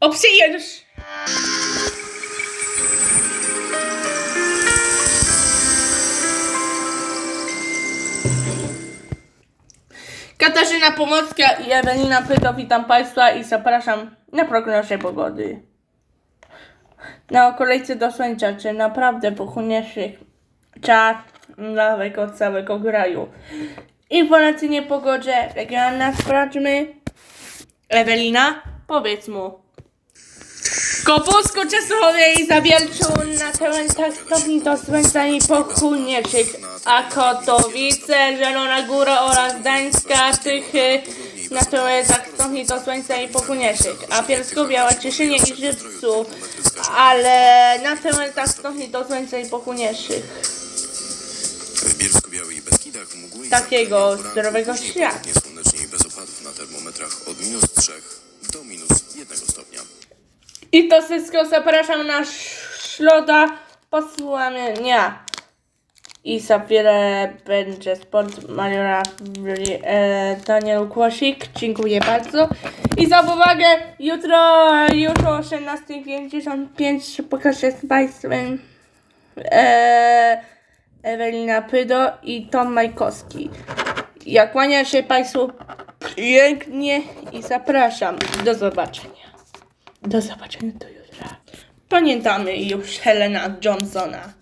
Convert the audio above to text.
Obsejesz! Katarzyna Pomocka i Ewelina Pyto, witam Państwa i zapraszam na prognozę pogody. Na okolicy do słońca, czy naprawdę pochłonięszych czas tego całego kraju. Informacyjnie pogodzie regionalna sprawdźmy. Ewelina, powiedz mu. Kopusko Czesowie i Zawielczu na terenach stopni do słońca i pochłonięszych, a Kotowice, Zielona Góra oraz Gdańska, Tychy na terenach stopni do słońca i pochłonięszych, a Bielsko, Biała, Cieszynie i Żywcu, ale na terenach stopni do słońca i pochłonięszych. W Beskidach mgły Takiego zdrowego świata. słonecznie bez opadów na termometrach od minus 3 I to wszystko zapraszam na środa posłuchamy dnia. I za chwilę będzie sport Mariora e, Daniel Kłosik. Dziękuję bardzo. I za uwagę jutro, jutro o 18.55 pokażę z Państwem e, Ewelina Pydo i Tom Majkowski. Ja kłaniam się Państwu pięknie i zapraszam. Do zobaczenia. Do zobaczenia do jutra. Pamiętamy już Helena Johnsona.